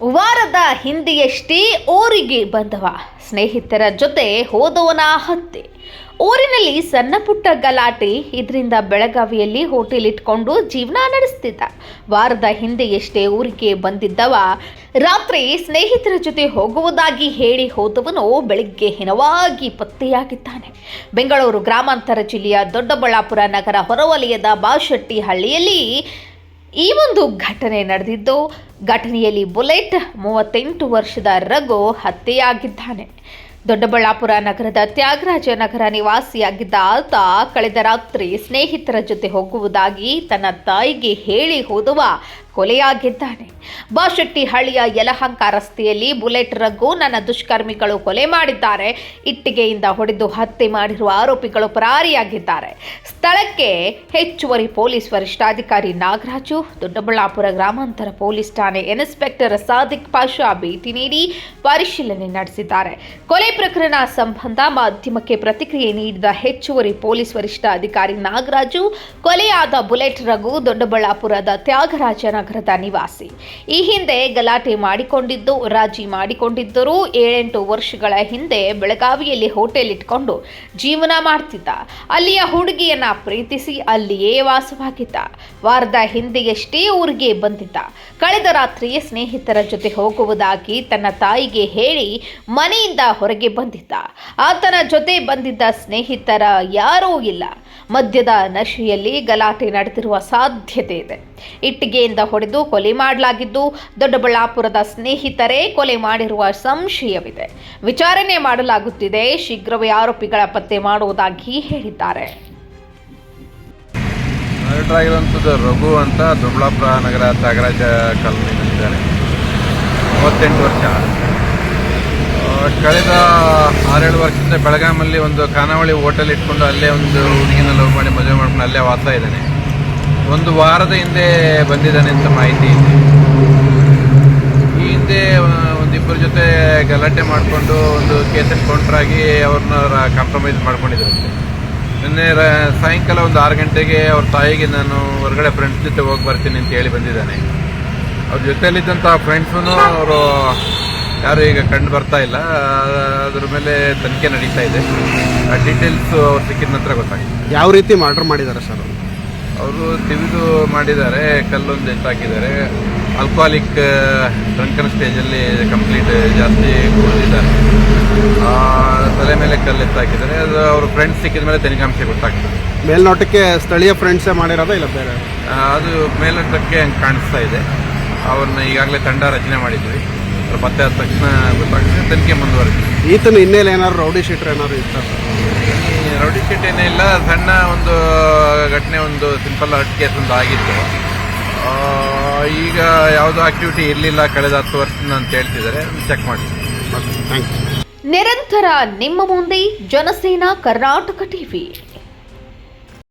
ವಾರದ ಹಿಂದೆಯಷ್ಟೇ ಊರಿಗೆ ಬಂದವ. ಸ್ನೇಹಿತರ ಜೊತೆ ಹೋದವನ ಹತ್ತೆ ಊರಿನಲ್ಲಿ ಸಣ್ಣ ಪುಟ್ಟ ಗಲಾಟೆ. ಇದರಿಂದ ಬೆಳಗಾವಿಯಲ್ಲಿ ಹೋಟೆಲ್ ಇಟ್ಕೊಂಡು ಜೀವನ ನಡೆಸ್ತಿದ್ದ. ವಾರದ ಹಿಂದೆಯಷ್ಟೇ ಊರಿಗೆ ಬಂದಿದ್ದವ. ರಾತ್ರಿ ಸ್ನೇಹಿತರ ಜೊತೆ ಹೋಗುವುದಾಗಿ ಹೇಳಿ ಹೋದವನು ಬೆಳಿಗ್ಗೆ ಹಿನವಾಗಿ ಪತ್ತೆಯಾಗಿದ್ದಾನೆ. ಬೆಂಗಳೂರು ಗ್ರಾಮಾಂತರ ಜಿಲ್ಲೆಯ ದೊಡ್ಡಬಳ್ಳಾಪುರ ನಗರ ಹೊರವಲಯದ ಬಾಶೆಟ್ಟಿ ಹಳ್ಳಿಯಲ್ಲಿ ಈ ಒಂದು ಘಟನೆ ನಡೆದಿದ್ದು ಘಟನೆಯಲ್ಲಿ ಬುಲೆಟ್ ಮೂವತ್ತೆಂಟು ವರ್ಷದ ರಘು ಹತ್ಯೆಯಾಗಿದ್ದಾನೆ. ದೊಡ್ಡಬಳ್ಳಾಪುರ ನಗರದ ತ್ಯಾಗರಾಜ ನಗರ ನಿವಾಸಿಯಾಗಿದ್ದ ಆತ ಕಳೆದ ರಾತ್ರಿ ಸ್ನೇಹಿತರ ಜೊತೆ ಹೋಗುವುದಾಗಿ ತನ್ನ ತಾಯಿಗೆ ಹೇಳಿ ಹೋದವ ಕೊಲೆಯಾಗಿದ್ದಾನೆ. ಬಾಶೆಟ್ಟಿ ಹಳ್ಳಿಯ ಯಲಹಂಕ ರಸ್ತೆಯಲ್ಲಿ ಬುಲೆಟ್ ರಗ್ಗು ನನ್ನ ದುಷ್ಕರ್ಮಿಗಳು ಕೊಲೆ ಮಾಡಿದ್ದಾರೆ. ಇಟ್ಟಿಗೆಯಿಂದ ಹೊಡೆದು ಹತ್ಯೆ ಮಾಡಿರುವ ಆರೋಪಿಗಳು ಪರಾರಿಯಾಗಿದ್ದಾರೆ. ಸ್ಥಳಕ್ಕೆ ಹೆಚ್ಚುವರಿ ಪೊಲೀಸ್ ವರಿಷ್ಠಾಧಿಕಾರಿ ನಾಗರಾಜು, ದೊಡ್ಡಬಳ್ಳಾಪುರ ಗ್ರಾಮಾಂತರ ಪೊಲೀಸ್ ಠಾಣೆ ಇನ್ಸ್ಪೆಕ್ಟರ್ ಸಾದಿಕ್ ಪಾಷಾ ಭೇಟಿ ನೀಡಿ ಪರಿಶೀಲನೆ ನಡೆಸಿದ್ದಾರೆ. ಕೊಲೆ ಪ್ರಕರಣ ಸಂಬಂಧ ಮಾಧ್ಯಮಕ್ಕೆ ಪ್ರತಿಕ್ರಿಯೆ ನೀಡಿದ ಹೆಚ್ಚುವರಿ ಪೊಲೀಸ್ ವರಿಷ್ಠಾಧಿಕಾರಿ ನಾಗರಾಜು, ಕೊಲೆಯಾದ ಬುಲೆಟ್ ರಘು ದೊಡ್ಡಬಳ್ಳಾಪುರದ ತ್ಯಾಗರಾಜ ನಗರದ ನಿವಾಸಿ. ಈ ಹಿಂದೆ ಗಲಾಟೆ ಮಾಡಿಕೊಂಡಿದ್ದು, ರಾಜಿ ಮಾಡಿಕೊಂಡಿದ್ದರೂ ಏಳೆಂಟು ವರ್ಷಗಳ ಹಿಂದೆ ಬೆಳಗಾವಿಯಲ್ಲಿ ಹೋಟೆಲ್ ಇಟ್ಕೊಂಡು ಜೀವನ ಮಾಡ್ತಿದ್ದ. ಅಲ್ಲಿಯ ಹುಡುಗಿಯನ್ನ ಪ್ರೀತಿಸಿ ಅಲ್ಲಿಯೇ ವಾಸವಾಗಿದ್ದ. ವಾರದ ಹಿಂದೆಯಷ್ಟೇ ಊರಿಗೆ ಬಂದಿದ್ದ. ಕಳೆದ ರಾತ್ರಿ ಸ್ನೇಹಿತರ ಜೊತೆ ಹೋಗುವುದಾಗಿ ತನ್ನ ತಾಯಿಗೆ ಹೇಳಿ ಮನೆಯಿಂದ ಹೊರಗೆ ಬಂದಿದ್ದ. ಆತನ ಜೊತೆ ಬಂದಿದ್ದ ಸ್ನೇಹಿತರ ಯಾರೂ ಇಲ್ಲ. ಮದ್ಯದ ನಶೆಯಲ್ಲಿ ಗಲಾಟೆ ನಡೆದಿರುವ ಸಾಧ್ಯತೆ ಇದೆ. ಇಟ್ಟಿಗೆಯಿಂದ ಹೊಡೆದು ಕೊಲೆ ಮಾಡಲಾಗಿದ್ದು, ದೊಡ್ಡಬಳ್ಳಾಪುರದ ಸ್ನೇಹಿತರೇ ಕೊಲೆ ಮಾಡಿರುವ ಸಂಶಯವಿದೆ. ವಿಚಾರಣೆ ಮಾಡಲಾಗುತ್ತಿದೆ. ಶೀಘ್ರವೇ ಆರೋಪಿಗಳ ಪತ್ತೆ ಮಾಡುವುದಾಗಿ ಹೇಳಿದ್ದಾರೆ. ರಘು ಅಂತ ದೊಡ್ಡಬಳ್ಳಾಪುರ ನಗರ ತ್ಯಾಗರಾಜ ಮೂವತ್ತೆಂಟು ವರ್ಷ. ಕಳೆದ ಆರೇಳು ವರ್ಷದಿಂದ ಬೆಳಗಾಮಲ್ಲಿ ಒಂದು ಖಾನಾವಳಿ ಹೋಟೆಲ್ ಇಟ್ಕೊಂಡು ಅಲ್ಲೇ ಒಂದು ಹುಡುಗಿನ ಲವ್ ಮಾಡಿ ಮದುವೆ ಮಾಡ್ಕೊಂಡು ಅಲ್ಲೇ ವಾಸ ಇದ್ದಾನೆ. ಒಂದು ವಾರದ ಹಿಂದೆ ಬಂದಿದ್ದಾನೆ ಅಂತ ಮಾಹಿತಿ ಇದೆ. ಈ ಹಿಂದೆ ಒಂದಿಬ್ಬರ ಜೊತೆ ಗಲಾಟೆ ಮಾಡಿಕೊಂಡು ಒಂದು ಕೇಸ್ ಕೌಂಟ್ರಾಗಿ ಅವ್ರನ್ನ ಕಾಂಪ್ರಮೈಸ್ ಮಾಡ್ಕೊಂಡಿದ್ದಾರೆ ನಿನ್ನೆ ಸಾಯಂಕಾಲ ಒಂದು ಆರು ಗಂಟೆಗೆ ಅವ್ರ ತಾಯಿಗೆ ನಾನು ಹೊರಗಡೆ ಫ್ರೆಂಡ್ಸ್ ಜೊತೆ ಹೋಗಿ ಬರ್ತೀನಿ ಅಂತ ಹೇಳಿ ಬಂದಿದ್ದಾನೆ. ಅವ್ರ ಜೊತೆಯಲ್ಲಿದ್ದಂಥ ಫ್ರೆಂಡ್ಸೂ ಅವರು ಯಾರು ಈಗ ಕಂಡು ಬರ್ತಾ ಇಲ್ಲ. ಅದ್ರ ಮೇಲೆ ತನಿಖೆ ನಡೀತಾ ಇದೆ. ಆ ಡೀಟೇಲ್ಸ್ ಅವ್ರು ಸಿಕ್ಕಿದ ನಂತರ ಗೊತ್ತಾಗಿದೆ ಯಾವ ರೀತಿ ಮರ್ಡರ್ ಮಾಡಿದ್ದಾರೆ ಸರ್ ಅವ್ರು? ಅವರು ತಿವಿದು ಮಾಡಿದ್ದಾರೆ ಕಲ್ಲೊಂದು ಎತ್ತಾಕಿದ್ದಾರೆ ಆಲ್ಕೋಹಾಲಿಕ್ ಡ್ರಂಕನ್ ಸ್ಟೇಜಲ್ಲಿ ಕಂಪ್ಲೀಟ್ ಜಾಸ್ತಿ ಕುಡಿದಿದ್ದಾರೆ ತಲೆ ಮೇಲೆ ಕಲ್ಲು ಎತ್ತಾಕಿದ್ದಾರೆ ಅದು ಅವ್ರ ಫ್ರೆಂಡ್ಸ್ ಸಿಕ್ಕಿದ ಮೇಲೆ ತನಿಖಾಂಶ ಗೊತ್ತಾಗ್ತದೆ. ಮೇಲ್ನೋಟಕ್ಕೆ ಸ್ಥಳೀಯ ಫ್ರೆಂಡ್ಸೇ ಮಾಡಿರೋದಾ ಇಲ್ಲ ಬೇರೆ? ಅದು ಮೇಲ್ನೋಟಕ್ಕೆ ಹಂಗೆ ಕಾಣಿಸ್ತಾ ಇದೆ. ಅವ್ರನ್ನ ಈಗಾಗಲೇ ತಂಡ ರಚನೆ ಮಾಡಿದ್ವಿ. ಪತ್ತೆ ಆದ ತಕ್ಷಣ ಗೊತ್ತಾಗ್ತದೆ ತನಿಖೆ ಮುಂದುವರೆದಿದೆ ಈತನ ಹಿನ್ನೆಲೆ ಏನಾದ್ರು ರೌಡಿ ಶೀಟರ್ ಏನಾದ್ರು ಇತ್ತ? ಈ ರೌಡಿ ಶೀಟ್ ಏನೇ ಇಲ್ಲ ಸಣ್ಣ ಒಂದು ಘಟನೆ ಒಂದು ಸಿಂಪಲ್ ಹಟ್ ಕೇಸ್ ಒಂದು ಆಗಿತ್ತು. ಆ, ಈಗ ಯಾವುದೋ ಆಕ್ಟಿವಿಟಿ ಇರಲಿಲ್ಲ ಕಳೆದ ಹತ್ತು ವರ್ಷದಿಂದ ಅಂತ ಹೇಳ್ತಿದ್ದಾರೆ. ಚೆಕ್ ಮಾಡಿ. ಥ್ಯಾಂಕ್ ಯು ನಿರಂತರ ನಿಮ್ಮ ಮುಂದೆ ಜನಸೇನಾ ಕರ್ನಾಟಕ ಟಿವಿ.